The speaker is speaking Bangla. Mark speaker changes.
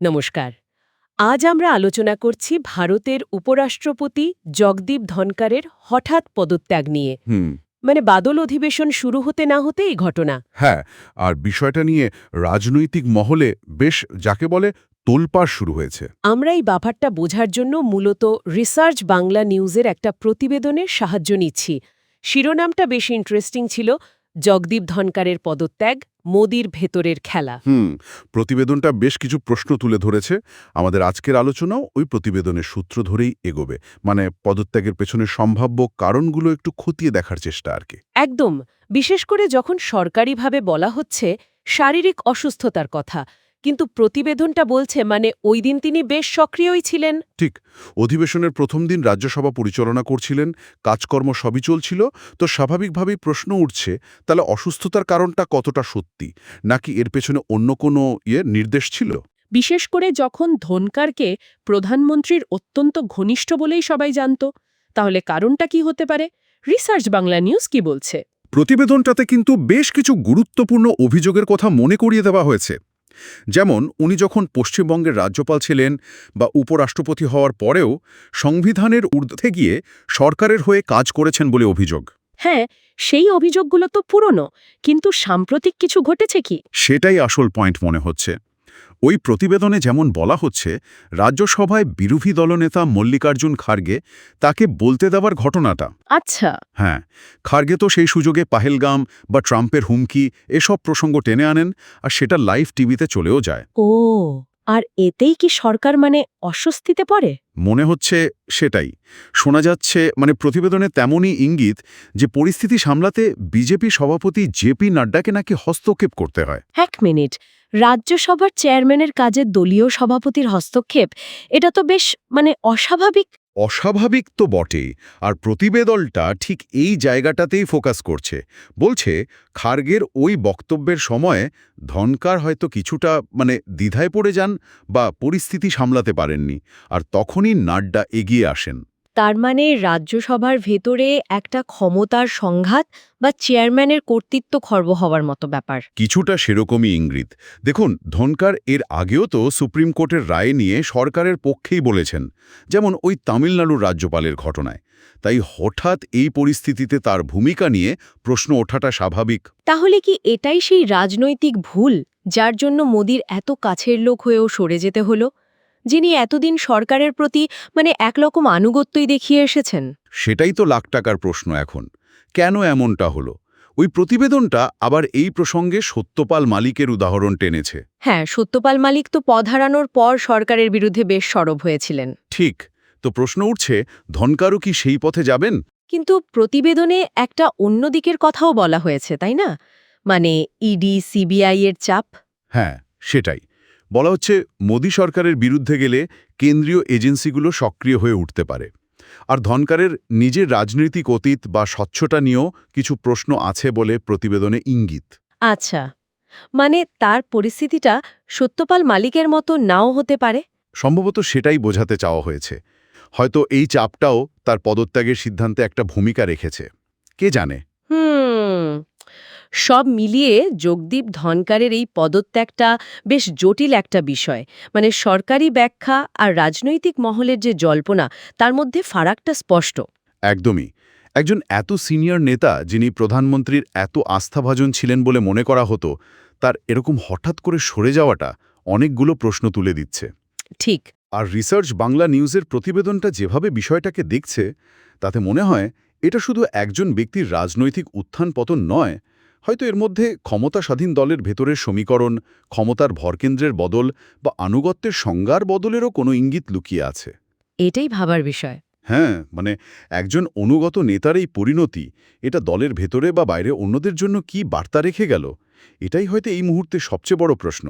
Speaker 1: নমস্কার। আজ আমরা আলোচনা করছি ভারতের উপরাষ্ট্রপতি জগদীপ ধনকারের হঠাৎ পদত্যাগ নিয়ে। মানে বাদল অধিবেশন শুরু হতে না হতে এই ঘটনা।
Speaker 2: হ্যাঁ আর বিষয়টা নিয়ে রাজনৈতিক মহলে বেশ যাকে বলে তোলপাড় শুরু হয়েছে।
Speaker 1: আমরা এই ব্যাপারটা বোঝার জন্য মূলত রিসার্চ বাংলা নিউজের একটা প্রতিবেদনের সাহায্য নিচ্ছি। শিরোনামটা বেশ ইন্টারেস্টিং ছিল জগদীপ ধনকারের পদত্যাগ মোদির ভেতরের খেলা।
Speaker 2: হুম প্রতিবেদনটা বেশ কিছু প্রশ্ন তুলে ধরেছে। আমাদের আজকের আলোচনাও ওই প্রতিবেদনের সূত্র ধরেই এগোবে। মানে পদত্যাগের পেছনে সম্ভাব্য কারণগুলো একটু খতিয়ে দেখার চেষ্টা আর কি।
Speaker 1: একদম। বিশেষ করে যখন সরকারিভাবে বলা হচ্ছে শারীরিক অসুস্থতার কথা কিন্তু প্রতিবেদনটা বলছে মানে ওই দিন তিনি বেশ সক্রিয়ই ছিলেন।
Speaker 2: ঠিক অধিবেশনের প্রথম দিন রাজ্যসভা পরিচালনা করছিলেন কাজকর্ম সবই চলছিল তো স্বাভাবিকভাবেই প্রশ্ন উঠছে তাহলে অসুস্থতার কারণটা কতটা সত্যি? নাকি এর পেছনে অন্য কোনো ইয়ে নির্দেশ ছিল?
Speaker 3: বিশেষ করে যখন ধনকারকে প্রধানমন্ত্রীর অত্যন্ত ঘনিষ্ঠ বলেই সবাই জানত তাহলে কারণটা কি হতে পারে? রিসার্চ বাংলা নিউজ কি বলছে?
Speaker 2: প্রতিবেদনটাতে কিন্তু বেশ কিছু গুরুত্বপূর্ণ অভিযোগের কথা মনে করিয়ে দেওয়া হয়েছে। যেমন উনি যখন পশ্চিমবঙ্গের রাজ্যপাল ছিলেন বা উপরাষ্ট্রপতি হওয়ার পরেও সংবিধানের ঊর্ধ্বে গিয়ে সরকারের হয়ে কাজ করেছেন বলে অভিযোগ।
Speaker 3: হ্যাঁ সেই অভিযোগগুলো তো পুরনো কিন্তু সাম্প্রতিক কিছু ঘটেছে কি?
Speaker 2: সেটাই আসল পয়েন্ট মনে হচ্ছে। ওই প্রতিবেদনে যেমন বলা হচ্ছে রাজ্যসভায় বিরোধী দলনেতা মল্লিকার্জুন খার্গে তাকে বলতে দেওয়ার ঘটনাটা।
Speaker 3: আচ্ছা।
Speaker 2: হ্যাঁ খার্গে তো সেই সুযোগে পাহেলগাম বা ট্রাম্পের হুমকি এসব প্রসঙ্গ টেনে আনেন আর সেটা লাইভ টিভিতে চলেও যায়।
Speaker 3: ও আর এতেই কি সরকার মানে অস্বস্তিতে পড়ে?
Speaker 2: মনে হচ্ছে সেটাই। শোনা যাচ্ছে মানে প্রতিবেদনে তেমনই ইঙ্গিত যে পরিস্থিতি সামলাতে বিজেপি সভাপতি জেপি নাড্ডাকে নাকি হস্তক্ষেপ করতে হয়।
Speaker 3: এক মিনিট। রাজ্যসভার চেয়ারম্যানের কাজে দলীয় সভাপতির হস্তক্ষেপ এটা তো বেশ মানে অস্বাভাবিক
Speaker 2: অস্বাভাবিক তো বটেই আর প্রতিবেদলটা ঠিক এই জায়গাটাতেই ফোকাস করছে। বলছে, খার্গের ওই বক্তব্যের সময়ে ধনকার হয়তো কিছুটা মানে দ্বিধায় পড়ে যান বা পরিস্থিতি সামলাতে পারেননি, আর তখনই নাড্ডা এগিয়ে আসেন।
Speaker 3: তার মানে রাজ্যসভার ভেতরে একটা ক্ষমতার সংঘাত বা চেয়ারম্যানের কর্তৃত্ব খর্ব হওয়ার মতো ব্যাপার।
Speaker 2: কিছুটা সেরকমই ইঙ্গিত। দেখুন ধনকার এর আগেও তো সুপ্রিম কোর্টের রায় নিয়ে সরকারের পক্ষেই বলেছেন যেমন ওই তামিলনাড়ুর রাজ্যপালের ঘটনায়। তাই হঠাৎ এই পরিস্থিতিতে তার ভূমিকা নিয়ে প্রশ্ন ওঠাটা স্বাভাবিক।
Speaker 3: তাহলে কি এটাই সেই রাজনৈতিক ভুল যার জন্য মোদির এত কাছের লোক হয়েও সরে যেতে হলো? যিনি এতদিন সরকারের প্রতি মানে একরকম আনুগত্যই দেখিয়ে এসেছেন?
Speaker 2: সেটাই তো লাখ টাকার প্রশ্ন এখন। কেন এমনটা হলো? ওই প্রতিবেদনটা আবার এই প্রসঙ্গে সত্যপাল মালিকের উদাহরণ টেনেছে।
Speaker 3: হ্যাঁ সত্যপাল মালিক তো পদ হারানোর পর সরকারের বিরুদ্ধে বেশ সরব হয়েছিলেন।
Speaker 2: ঠিক তো প্রশ্ন উঠছে ধনকারও কি সেই পথে যাবেন?
Speaker 3: কিন্তু প্রতিবেদনে একটা অন্য দিকের কথাও বলা হয়েছে তাই না? মানে ইডি সিবিআই এর চাপ?
Speaker 2: হ্যাঁ সেটাই। বলা হচ্ছে মোদী সরকারের বিরুদ্ধে গেলে কেন্দ্রীয় এজেন্সিগুলো সক্রিয় হয়ে উঠতে পারে। আর ধনকারের নিজের রাজনৈতিক অতীত বা স্বচ্ছতা নিয়েও কিছু প্রশ্ন আছে বলে প্রতিবেদনে ইঙ্গিত।
Speaker 3: আচ্ছা মানে তার পরিস্থিতিটা সত্যপাল মালিকের মতো নাও হতে পারে?
Speaker 2: সম্ভবত সেটাই বোঝাতে চাওয়া হয়েছে। হয়তো এই চাপটাও তার পদত্যাগের সিদ্ধান্তে একটা ভূমিকা রেখেছে। কে জানে?
Speaker 3: সব মিলিয়ে যোগদীপ ধনকারের এই পদত্যাগটা বেশ জটিল একটা বিষয়। মানে সরকারি ব্যাখ্যা আর রাজনৈতিক মহলের যে জল্পনা তার মধ্যে ফারাকটা স্পষ্ট।
Speaker 2: একদমই। একজন এত সিনিয়র নেতা যিনি প্রধানমন্ত্রীর এত আস্থাভাজন ছিলেন বলে মনে করা হতো তার এরকম হঠাৎ করে সরে যাওয়াটা অনেকগুলো প্রশ্ন তুলে দিচ্ছে।
Speaker 3: ঠিক।
Speaker 2: আর রিসার্চ বাংলা নিউজের প্রতিবেদনটা যেভাবে বিষয়টাকে দেখছে তাতে মনে হয় এটা শুধু একজন ব্যক্তির রাজনৈতিক উত্থান পতন নয় হয়তো এর মধ্যে ক্ষমতা স্বাধীন দলের ভেতরের সমীকরণ ক্ষমতার ভরকেন্দ্রের বদল বা আনুগত্যের সংজ্ঞার বদলেরও কোনো ইঙ্গিত লুকিয়ে আছে।
Speaker 3: এটাই ভাবার বিষয়।
Speaker 2: হ্যাঁ মানে একজন অনুগত নেতার এই পরিণতি এটা দলের ভেতরে বা বাইরে অন্যদের জন্য কি বার্তা রেখে গেল? এটাই হয়তো এই মুহূর্তে সবচেয়ে বড় প্রশ্ন।